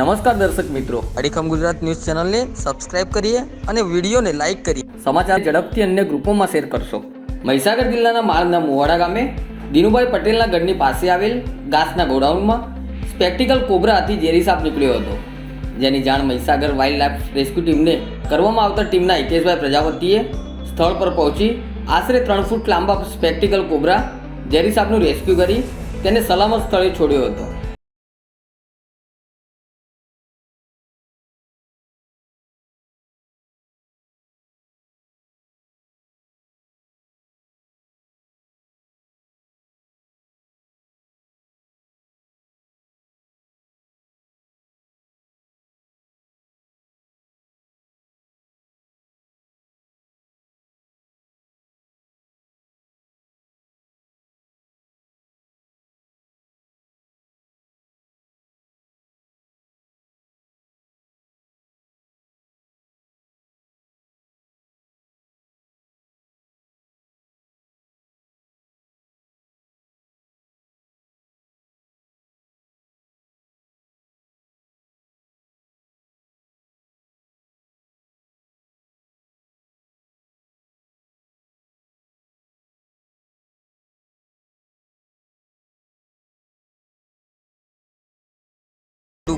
નમસ્કાર દર્શક મિત્રો. અડીખમ ગુજરાત ન્યૂઝ ચેનલને સબસ્ક્રાઇબ કરીએ અને વિડીયોને લાઇક કરીએ. સમાચાર ઝડપથી અન્ય ગ્રુપોમાં શેર કરશો. મહીસાગર જિલ્લાના માળના મુવાડા ગામે દિનુભાઈ પટેલના ઘરની પાસે આવેલ ઘાસના ગોડાઉનમાં સ્પેક્ટિકલ કોબરા હાથી ઝેરી સાપ નીકળ્યો હતો. જેની જાણ મહીસાગર વાઇલ્ડ લાઇફ રેસ્ક્યુ ટીમને કરવામાં આવતા ટીમના હિતેશભાઈ પ્રજાપતિએ સ્થળ પર પહોંચી આશરે ત્રણ ફૂટ લાંબા સ્પેક્ટિકલ કોબરા ઝેરી સાપનું રેસ્ક્યુ કરી તેને સલામત સ્થળે છોડ્યો હતો.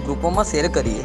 ગ્રુપોમાં શેર કરીએ.